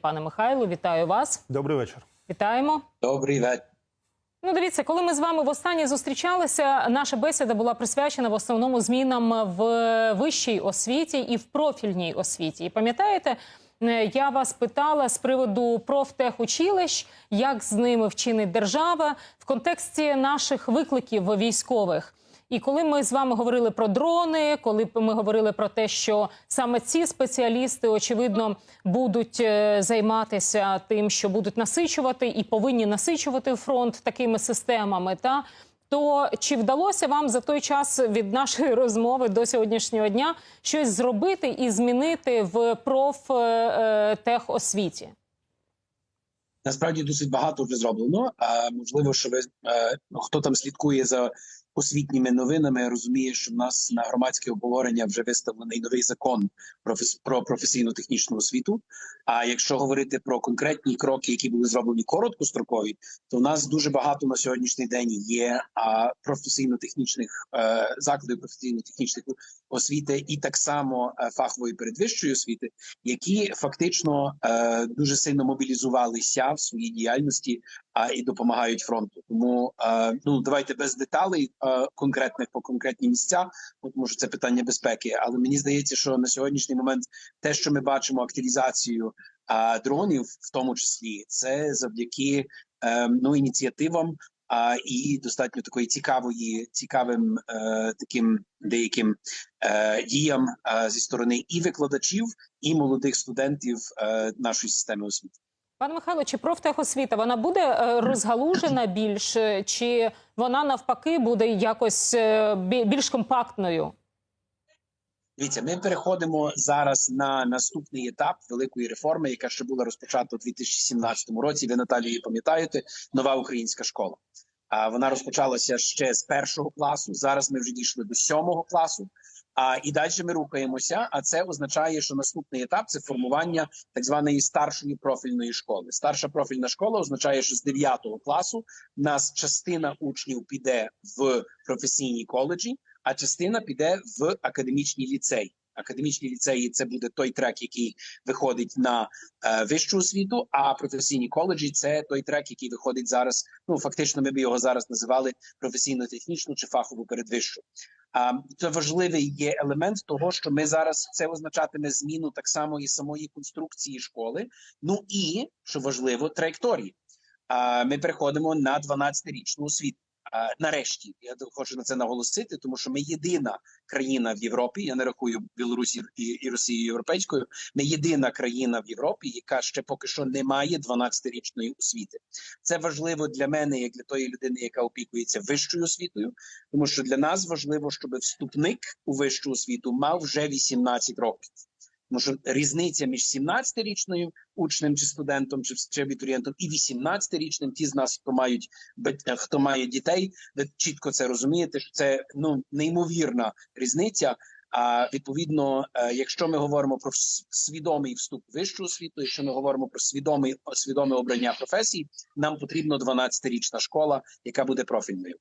Пане Михайло, вітаю вас. Добрий вечір. Вітаємо. Добрий вечір. Ну, дивіться, коли ми з вами востаннє зустрічалися, наша бесіда була присвячена в основному змінам в вищій освіті і в профільній освіті. І пам'ятаєте, е, я вас питала з приводу профтехучилищ, як з ними вчинить держава в контексті наших викликів військових. І коли ми з вами говорили про дрони, коли ми говорили про те, що саме ці спеціалісти очевидно будуть е, займатися тим, що будуть насичувати і повинні насичувати фронт такими системами, та то чи вдалося вам за той час від нашої розмови до сьогоднішнього дня щось зробити і змінити в профтехосвіті? Насправді досить багато вже зроблено. А можливо, що ви е, ну, хто там слідкує за освітніми новинами, розуміє, що в нас на громадське обговорення вже виставлений новий закон про фес- про професійну технічну освіту. А якщо говорити про конкретні кроки, які були зроблені короткострокові, то в нас дуже багато на сьогоднішній день є професійно-технічних е, закладів професійно-технічних освіти, і так само е, фахової передвищої освіти, які фактично е, дуже сильно мобілізувалися в своїй діяльності а і допомагають фронту. Тому е, ну давайте без деталей е, конкретних по конкретні місця, тому що це питання безпеки. Але мені здається, що на сьогоднішній момент те, що ми бачимо, активізацію е, дронів, в тому числі, це завдяки е, ну ініціативам. А і достатньо такої цікавої, цікавим е, таким деяким е, діям е, зі сторони і викладачів, і молодих студентів е, нашої системи освіти. Пане Михайло, чи профтехосвіта вона буде е, розгалужена більш, е, чи вона навпаки буде якось е, більш компактною? Дивіться, ми переходимо зараз на наступний етап великої реформи, яка ще була розпочата у 2017 році. Ви Наталію її пам'ятаєте, нова українська школа. А вона розпочалася ще з першого класу. Зараз ми вже дійшли до сьомого класу. А і далі ми рухаємося. А це означає, що наступний етап це формування так званої старшої профільної школи. Старша профільна школа означає, що з 9 класу нас частина учнів піде в професійні коледжі, а частина піде в академічні ліцеї. Академічні ліцеї це буде той трек, який виходить на е, вищу освіту. А професійні коледжі це той трек, який виходить зараз. Ну фактично, ми б його зараз називали професійно-технічну чи фахову передвищу. А це важливий є елемент того, що ми зараз це означатиме зміну так само і самої конструкції школи. Ну і що важливо, траєкторії. А ми переходимо на 12-річну освіту. Нарешті я хочу на це наголосити, тому що ми єдина країна в Європі. Я не рахую Білорусі і, і Росію європейською. Ми єдина країна в Європі, яка ще поки що не має 12-річної освіти. Це важливо для мене, як для тої людини, яка опікується вищою освітою, тому що для нас важливо, щоб вступник у вищу освіту мав вже 18 років. Тому що різниця між 17-річною учнем чи студентом, чи, чи абітурієнтом, і 18-річним, ті з нас, хто мають бат- хто має дітей, ви чітко це розумієте, що це ну неймовірна різниця. А відповідно, е, якщо ми говоримо про свідомий вступ в вищу освіту, якщо ми говоримо про свідомий свідоме обрання професії, нам потрібно 12-річна школа, яка буде профільною.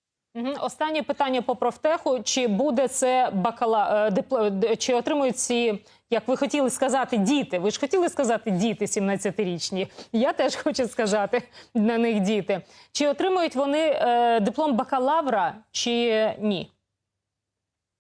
Останнє питання по профтеху: чи буде це бакала е, чи отримують ці, як ви хотіли сказати, діти? Ви ж хотіли сказати діти 17-річні. Я теж хочу сказати на них діти. Чи отримують вони е, диплом бакалавра, чи ні?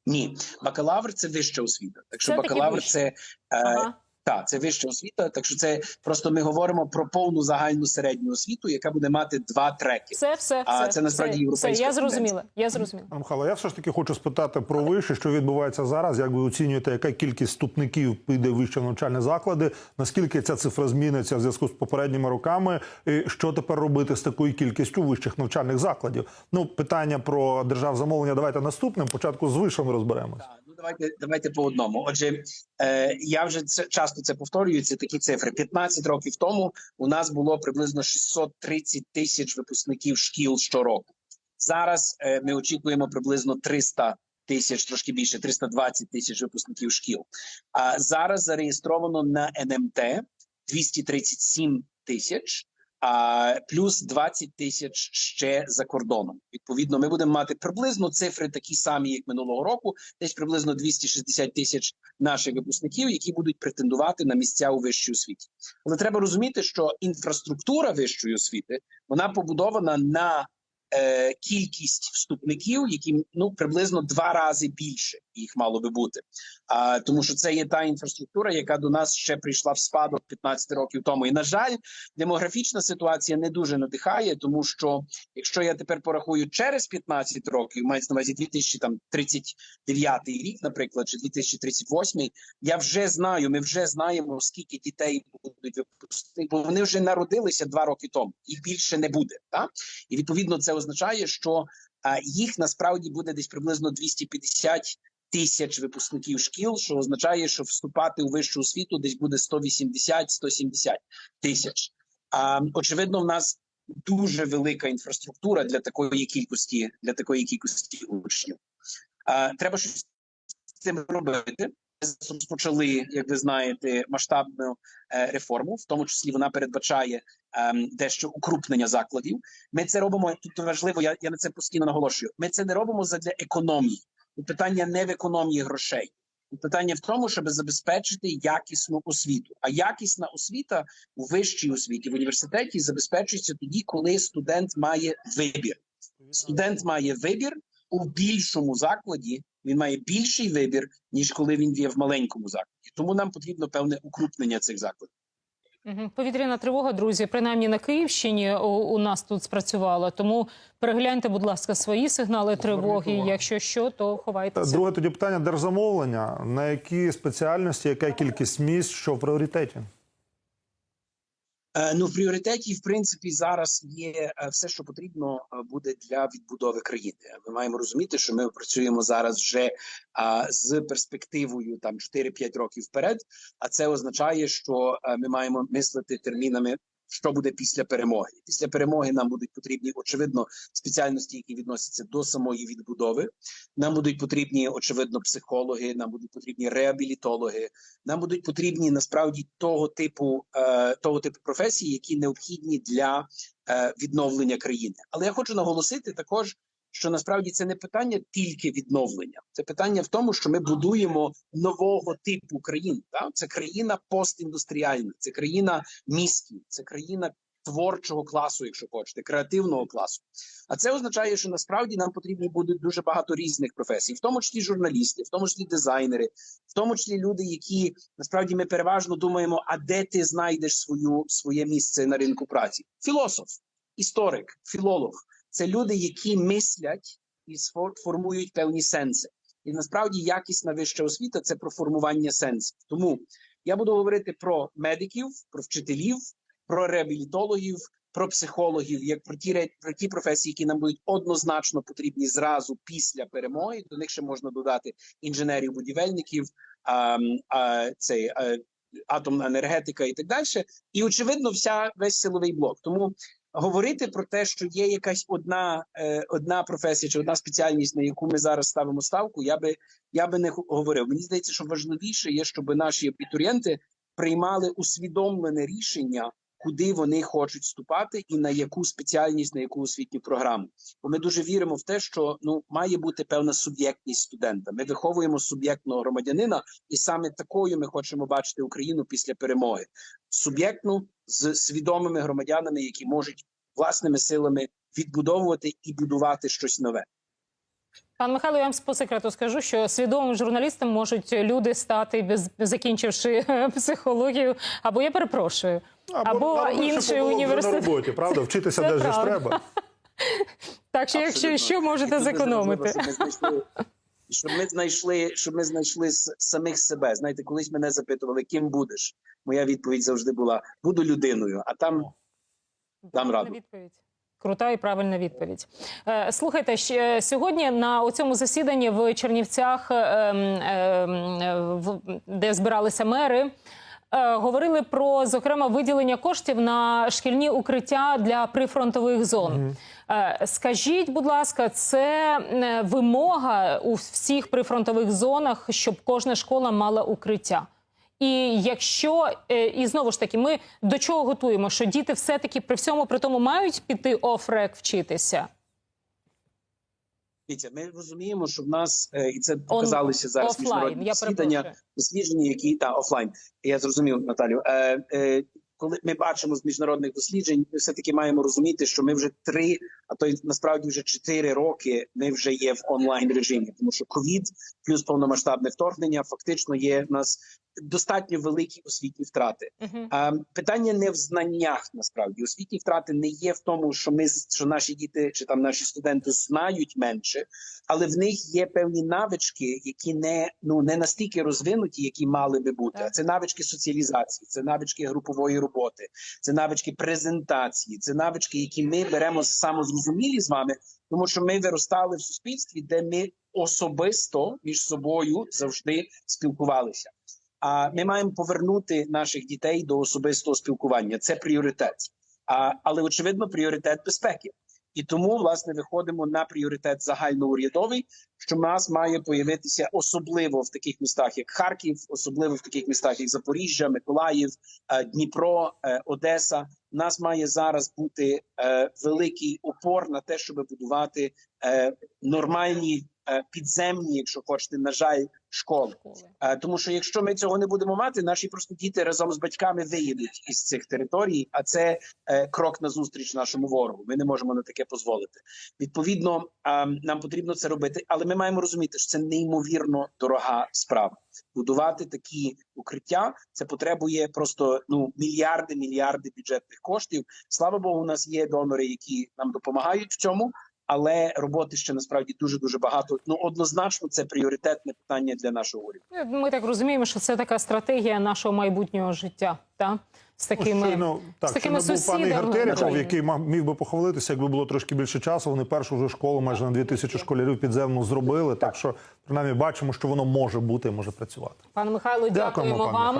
Ні, бакалавр це вища освіта. Так що бакалавр це е, Ага. Так, це вища освіта. Так що це просто ми говоримо про повну загальну середню освіту, яка буде мати два треки. Все, все, А все, це насправді все, європейська все, я зрозуміла. Я зрозуміла. Михайло, я все ж таки хочу спитати про вище, що відбувається зараз. Як ви оцінюєте, яка кількість вступників піде в вищі навчальні заклади? Наскільки ця цифра зміниться в зв'язку з попередніми роками? І що тепер робити з такою кількістю вищих навчальних закладів? Ну, питання про державзамовлення давайте наступним. Спочатку з вишами розберемось. Давайте давайте по одному. Отже, е, я вже це часто це повторюю. Це такі цифри. 15 років тому у нас було приблизно 630 тисяч випускників шкіл щороку. Зараз е, ми очікуємо приблизно 300 тисяч, трошки більше 320 тисяч випускників шкіл. А зараз зареєстровано на НМТ 237 тисяч. А плюс 20 тисяч ще за кордоном. Відповідно, ми будемо мати приблизно цифри такі самі, як минулого року, десь приблизно 260 тисяч наших випускників, які будуть претендувати на місця у вищій освіті. Але треба розуміти, що інфраструктура вищої освіти вона побудована на е, кількість вступників, які ну приблизно два рази більше їх мало би бути. А тому, що це є та інфраструктура, яка до нас ще прийшла в спадок 15 років тому. І на жаль, демографічна ситуація не дуже надихає, тому що якщо я тепер порахую через 15 років, мається на увазі 2039 рік, наприклад, чи 2038, я вже знаю, ми вже знаємо, скільки дітей будуть випускати, бо вони вже народилися два роки тому, їх більше не буде. Так? І відповідно це означає, що їх насправді буде десь приблизно 250 тисяч випускників шкіл, що означає, що вступати у вищу освіту десь буде 180-170 тисяч. А очевидно, в нас дуже велика інфраструктура для такої кількості для такої кількості учнів. А, треба щось з цим робити. Розпочали, як ви знаєте, масштабну е, реформу, в тому числі вона передбачає ем, дещо укрупнення закладів. Ми це робимо тут важливо. Я, я на це постійно наголошую. Ми це не робимо задля економії. І питання не в економії грошей. І питання в тому, щоб забезпечити якісну освіту. А якісна освіта у вищій освіті в університеті забезпечується тоді, коли студент має вибір. Студент має вибір у більшому закладі. Він має більший вибір ніж коли він є в маленькому закладі. Тому нам потрібно певне укрупнення цих закладів. Повітряна тривога, друзі, принаймні на Київщині у, у нас тут спрацювала. Тому перегляньте, будь ласка, свої сигнали тривоги. Якщо що, то ховайтеся. Друге тоді питання держзамовлення. На які спеціальності, яка кількість місць, що в пріоритеті? Е, Ну, в пріоритеті, в принципі, зараз є е, все, що потрібно е, буде для відбудови країни. Ми маємо розуміти, що ми працюємо зараз вже з перспективою там 4-5 років вперед. А це означає, що ми маємо мислити термінами. Що буде після перемоги? Після перемоги нам будуть потрібні очевидно спеціальності, які відносяться до самої відбудови. Нам будуть потрібні очевидно психологи, нам будуть потрібні реабілітологи, нам будуть потрібні насправді того типу е, того типу професії, які необхідні для е, відновлення країни. Але я хочу наголосити також, що насправді це не питання тільки відновлення, це питання в тому, що ми будуємо нового типу країн. Так? Це країна постіндустріальна, це країна міськів, це країна. Творчого класу, якщо хочете, креативного класу, а це означає, що насправді нам потрібні будуть дуже багато різних професій, в тому числі журналісти, в тому числі дизайнери, в тому числі люди, які насправді ми переважно думаємо, а де ти знайдеш свою своє місце на ринку праці? Філософ, історик, філолог це люди, які мислять і формують певні сенси. І насправді якісна вища освіта це про формування сенсів. Тому я буду говорити про медиків, про вчителів, про реабілітологів, про психологів, як про ті про ті професії, які нам будуть однозначно потрібні зразу після перемоги. До них ще можна додати інженерів, будівельників, а, а, цей а, атомна енергетика і так далі. І очевидно, вся весь силовий блок. Тому говорити про те, що є якась одна, е, одна професія чи одна спеціальність, на яку ми зараз ставимо ставку, я би я би не говорив. Мені здається, що важливіше є, щоб наші абітурієнти приймали усвідомлене рішення, куди вони хочуть вступати, і на яку спеціальність, на яку освітню програму. Бо ми дуже віримо в те, що ну має бути певна суб'єктність студента. Ми виховуємо суб'єктного громадянина, і саме такою ми хочемо бачити Україну після перемоги. Суб'єктну з свідомими громадянами, які можуть власними силами відбудовувати і будувати щось нове. Пан Михайло, я вам по секрету скажу, що свідомим журналістом можуть люди стати, без закінчивши е, психологію, або я перепрошую, або, щоб інший університет. на роботі, правда? Вчитися де ж треба. Так що, якщо що, можете зекономити. щоб ми знайшли- Щоб ми знайшли, самих себе. Знаєте, колись мене запитували, ким будеш. Моя відповідь завжди була: буду людиною, а там Дам раду. відповідь. Крута і правильна відповідь. Е, Слухайте, ще сьогодні на цьому засіданні в Чернівцях, е, ем, е, в- де збиралися мери, е, говорили про зокрема виділення коштів на шкільні укриття для прифронтових зон. Е, Скажіть, будь ласка, це е, вимога у всіх прифронтових зонах, щоб кожна школа мала укриття? І якщо е, і знову ж таки, ми до чого готуємо? Що діти все-таки при всьому при тому мають піти офрек вчитися? Дивіться, ми розуміємо, що в нас е, і це показалося зараз офлайн, міжнародні дослідження, дослідження, які та офлайн. Я зрозумів, Наталю. Е, е, коли ми бачимо з міжнародних досліджень, ми все таки маємо розуміти, що ми вже три, а то й насправді вже чотири роки. Ми вже є в онлайн режимі, тому що ковід плюс повномасштабне вторгнення фактично є нас достатньо великі освітні втрати. Угу. А, питання не в знаннях насправді. Освітні втрати не є в тому, що ми що наші діти чи там наші студенти знають менше, але в них є певні навички, які не ну не настільки розвинуті, які мали би бути. Так. А це навички соціалізації, це навички групової роботи, це навички презентації, це навички, які ми беремо самозрозумілі з вами, тому що ми виростали в суспільстві, де ми особисто між собою завжди спілкувалися. А ми маємо повернути наших дітей до особистого спілкування. Це пріоритет. А, але очевидно, пріоритет безпеки. І тому власне виходимо на пріоритет загальноурядовий, що в нас має появитися особливо в таких містах, як Харків, особливо в таких містах, як Запоріжжя, Миколаїв, е, Дніпро, е, Одеса. У нас має зараз бути е, великий опор на те, щоб будувати нормальні підземні, якщо хочете, на жаль, школи. Е, Тому що якщо ми цього не будемо мати, наші просто діти разом з батьками виїдуть із цих територій, а це е, крок назустріч нашому ворогу. Ми не можемо на таке дозволити. Відповідно, е, нам потрібно це робити, але ми маємо розуміти, що це неймовірно дорога справа. Будувати такі укриття це потребує просто ну мільярди, мільярди бюджетних коштів. Слава Богу, у нас є донори, які нам допомагають в цьому. Але роботи ще насправді дуже дуже багато. Ну однозначно, це пріоритетне питання для нашого уряду. Ми так розуміємо, що це така стратегія нашого майбутнього життя. Та? З такими, Щойно, так, з такими був пан Ігор сусідами. Терехов, який міг би похвалитися, якби було трошки більше часу. Вони першу вже школу майже на 2000 школярів підземну зробили. Так що принаймні бачимо, що воно може бути, і може працювати. Пане Михайло, Дякуємо, дякуємо пане вам.